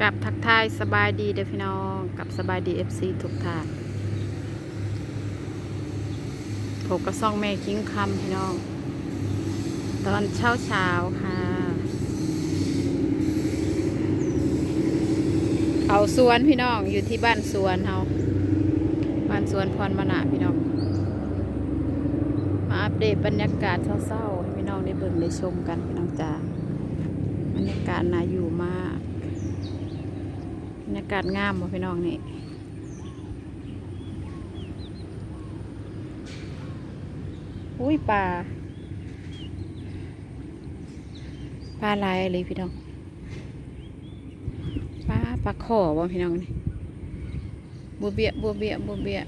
กับทักทายสบายดีเด้อพี่น้อง กับสบายดีเอฟซีทุกท่านผมก็ซ่องแม่กิ้งคำพี่น้อง ตอนเช้าเช้าค่ะ เขาสวนพี่น้องอยู่ที่บ้านสวนเฮาบ้านสวนพรมนาพี่น้อง มาอัปเดตบรรยากาศเศร้าๆพี่น้องได้เบิ่งได้ชมกันพี่น้องจ้าบรรยากาศน่าอยู่มาก รรยากาศงามบ่พี่น้องนี่อุ้ยปลาปลาลายอะไรพี่น้องปลาปลาขอบ่พี่น้องนี่บัวเบียบัวเบียบัวเบีย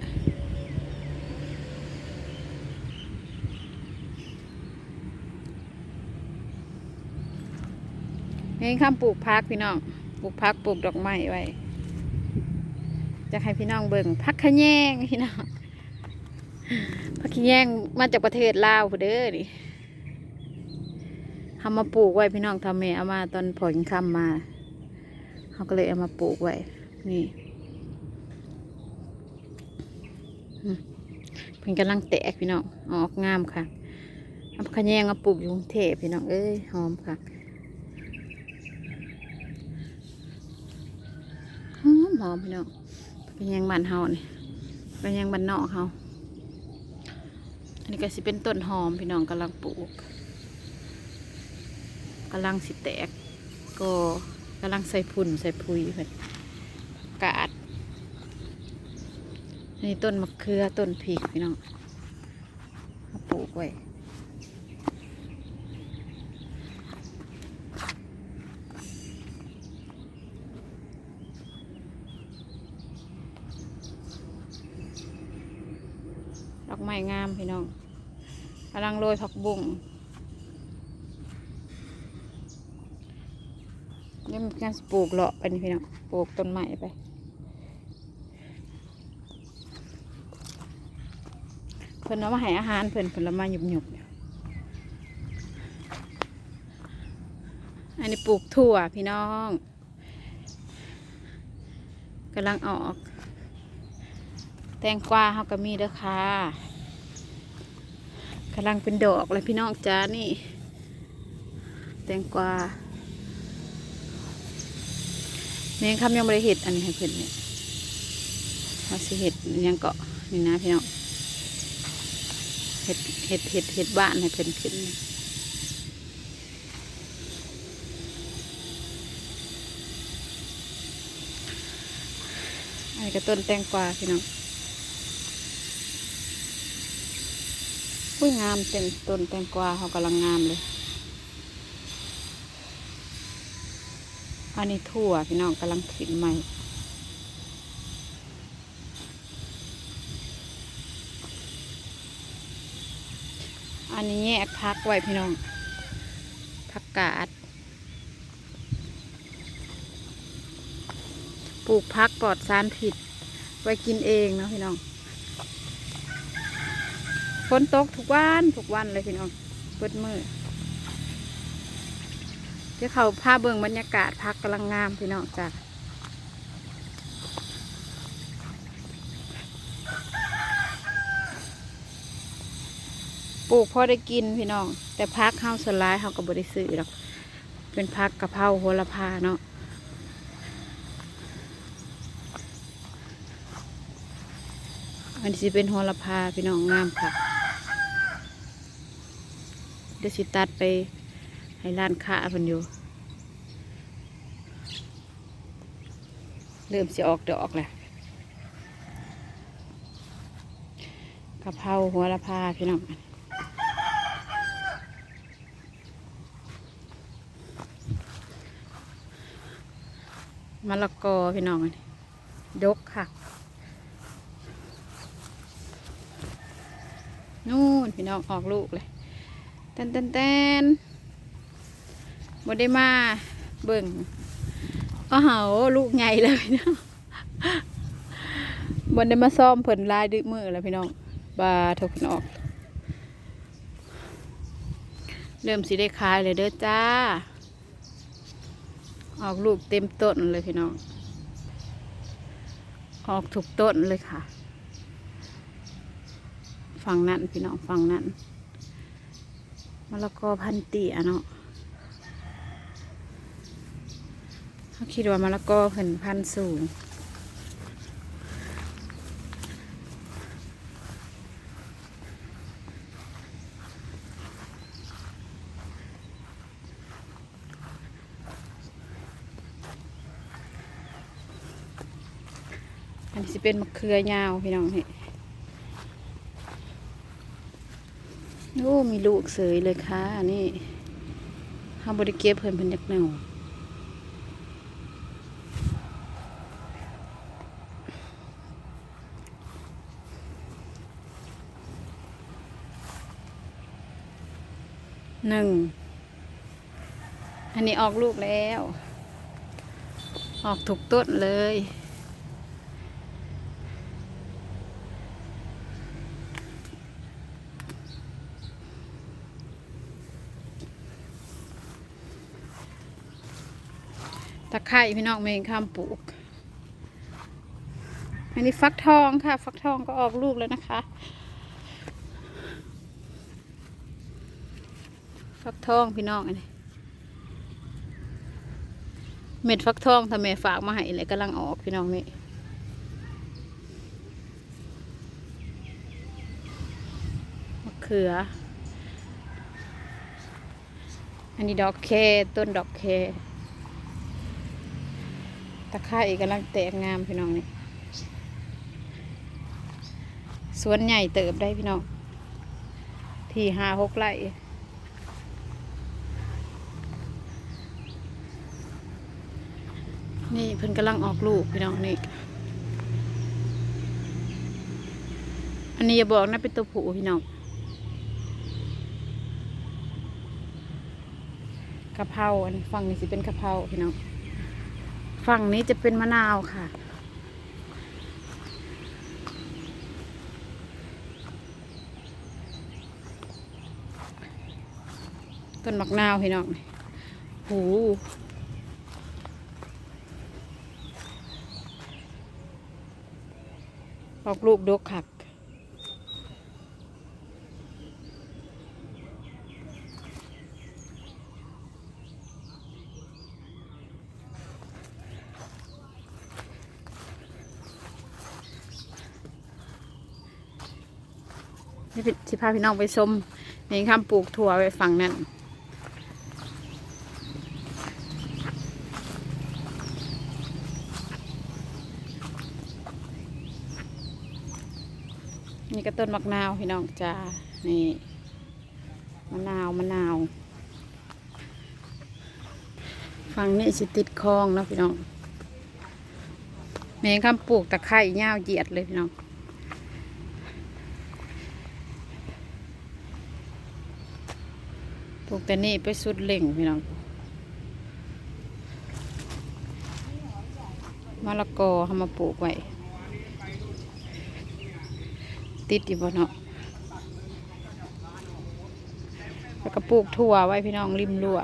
เองข้ามปลูกพักพี่น้อง ปลูกพักปลูกดอกไม้ไว้จะให้พี่น้องเบิ่งพักขะแยงพี่น้องพักขะแยงมาจากประเทศลาวเด้อนี่ทำมาปลูกไว้พี่น้องทำแม่เอามาตอนผลคำมาเขาก็เลยเอามาปลูกไว้นี่เพิ่นกำลังแตกพี่น้องออกงามค่ะเอาพักขะแยงมาปลูกอยู่กรุงเทพพี่น้องเอ้ยหอมค่ะ หอมพี่น้องเป็นยังบ้านเฮานี่เป็นยังบ้านนอกเฮาอันนี้ก็สิเป็นต้นหอมพี่น้องกำลังปลูกกำลังสิแตกก็กำลังใส่พุ่นใส่พุยเพิ่นกาดอันนี่ต้นมะเขือต้นพริกพี่น้องปลูกไว้ ดอกไม้งามพี่น้องกำลังโรยผักบุ้งนี่มันการปลูกเลาะไปนี่พี่น้องปลูกต้นไม้ไป เพิ่นเอามาให้อาหารเพิ่นเพิ่นละมาหยุบหยุบอันนี้ปลูกถั่วพี่น้องกำลังออก แตงกวาเขาก็มีเด้อค่ะำลังเป็นดอกเลยพี่น้องจ้านี่ แตงกวาเมงคำยังไม่ได้เห็ดอันนี้ให้เพิ่นเนี่ยมาสิเห็ดยังเกาะนี่นะพี่น้องเห็ดเห็ดเห็ดเห็ดบ้านให้เพิ่อนขึ้นอันนี้ก็ต้นแตงกวาพี่น้อง อุ้ยงามเต็มต้นแตงกวาเขากำลังงามเลย อันนี้ถั่วพี่น้องกำลังขึ้นใหม่อันนี้แยกพักไว้พี่น้องผักกาด ปลูกพักปลอดสารผิด ไว้กินเองเนาะพี่น้อง ฝนตกทุกวันทุกวันเลยพี่น้องเปิดมือเดี๋ยวเขาพาเบิ่งบรรยากาศพักกำลังงามพี่น้องจ้ะปลูกพอได้กินพี่น้อง แต่พักข้าวสวนร้ายเขาก็บริซื้อหรอกเป็นพักกะเพราโหระพาเนาะอันนี้เป็นโหระพาพี่น้องงามค่ะ เดี๋ยวสิตัดไปให้ร้านค้าเพิ่นอยู่ เริ่มสิออกดอกแหละกะเพราหัวละพาพี่น้องมะละกอพี่น้องนี่ดกค่ะนู่นพี่น้องออกลูกเลย แตนแตนแตนบ่ได้มาเบิ่งก็เหาลูกใหญ่เลยพี่น้องบ่ได้มาซ่อมเพิ่นลายดึกมือแล้วพี่น้องบาทกนออก เริ่มสิได้ขายเลยเด้อจ้า ออกลูกเต็มต้นเลยพี่น้อง ออกถูกต้นเลยค่ะ ฝั่งนั้นพี่น้องฝั่งนั้น มะละกอพันตียเนาะเขาคิดว่ามะละกอเพิ่นพันสูงอันนี้สิเป็นมะเขือยาวพี่น้องนี่ โอ้มีลูกเสยเลยค่ะนี่ห้าบริเก็บเพิ่นเพิ่นยักแนวหนึ่ง อันนี้ออกลูกแล้ว ออกถูกต้นเลย ตะไคร้พี่น้องเมงข้ามปลูก อันนี้ฟักทองค่ะ ฟักทองก็ออกลูกแล้วนะคะ ฟักทองพี่น้องอันนี้ เม็ดฟักทองทำไมฝากมาให้เลยกำลังออกพี่น้องนี่มะเขือ อันนี้ดอกเคต้นดอกเค ตะไคร้กำลังแตกงามพี่น้องนี่สวนใหญ่เติบได้พี่น้อง ที่ห้าหกไร่นี่เพิ่นกำลังออกลูกพี่น้องนี่ อันนี้อย่าบอกนะเป็นตัวผู้พี่น้องกะเพราอันฝั่งนี้สิเป็นกะเพราพี่น้อง ฝั่งนี้จะเป็นมะนาวค่ะ ต้นมะนาวพี่น้องหูออกลูกดกคัก นี่ พาพี่น้องไปชมในคำปลูกถั่วไปฝั่งนั้นนี่ก็ต้นมะนาวพี่น้องจ้านี่มะนาวมะนาวฝั่งนี้สิติดคลองเนาะพี่น้องแม่งคำปลูกตะไคร่ยาวเหยียดเลยพี่น้อง ปลูกแต่นี่ไปสุดเล่งพี่น้องมะละกอทำมาปลูกไว้ติดอยู่บนเนาะแล้วก็ปลูกถั่วไว้พี่น้องริมรั้ว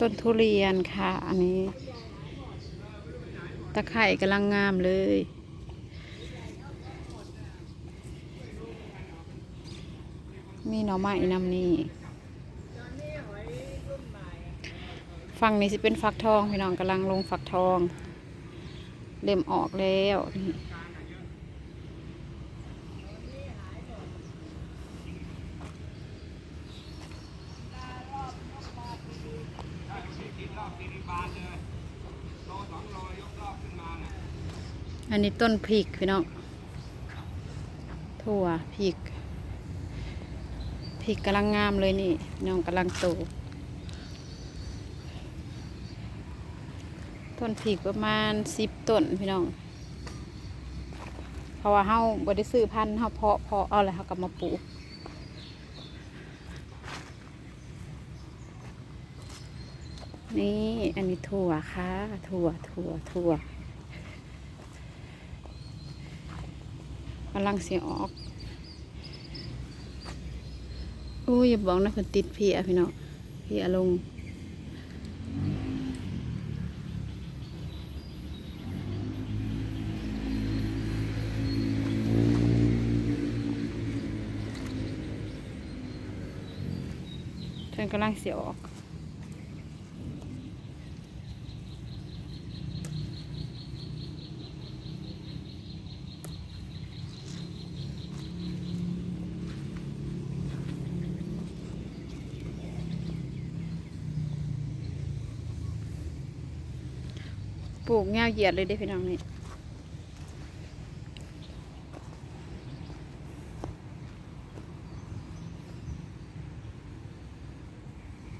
ต้นทุเรียนค่ะ อันนี้ ตะไคร่กำลังงามเลย มีหน่อไม้นำนี่ฝั่งนี้สิเป็นฟักทองพี่น้องกำลังลงฟักทองเล่มออกแล้วนี่อันนี้ต้นพริกพี่น้องถั่วพริก ริกกำลังงามเลยนี่น้องกำลังโตต้นพริกประมาณสิบต้นพี่น้องเพราะว่าเฮาบ่ได้ซื้อพันธุ์เฮาเพาะเพาะเอาเลยเฮากลับมาปลูกนี่อันนี้ถั่วค่ะ ถั่วถั่วถั่วกำลังเสียออก อ้ย่าบอกนะเพิ่นติดเพียพี่น้องเพียลงฉันกำลังเสียออก กแงาเหยียดเลยได้พี่น้องนี่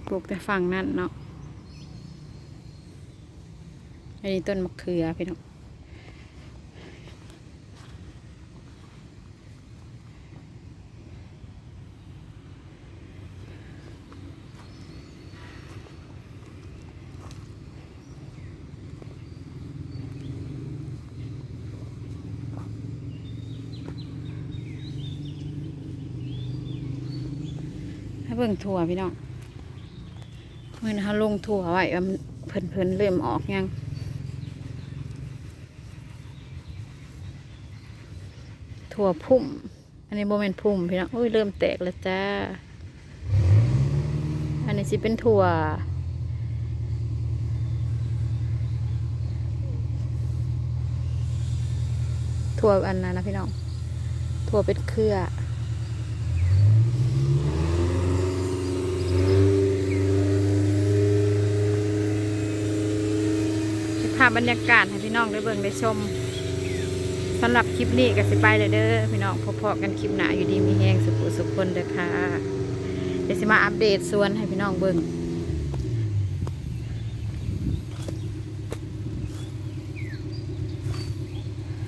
ปลูกแต่ฝั่งนั่นเนาะอันนี้ต้นมะเขือพี่น้อง เบิ่งถั่วพี่น้องเมื่อนะคะลงถั่วไว้ว่ามันเพิ่นเพิ่นเริ่มออกยังถั่วพุ่ม อันนี้โมเมนพุ่มพี่น้องอ้ยเริ่มแตกแล้วจ้า อันนี้สิเป็นถั่วถั่วอันนั้นนะพี่น้องถั่วเป็นเครือาพบรรยากาศให้พี่น้องได้เบิ่งได้ชมสำหรับคลิปนี้ก็สิไปเลยเด้อพี่น้องพอๆกันคลิปหนาอยู่ดีมีแหงสุขสุขคนเด้อค่ะเดี๋ยวสิมาอัปเดตสวนให้พี่น้องเบิ่ง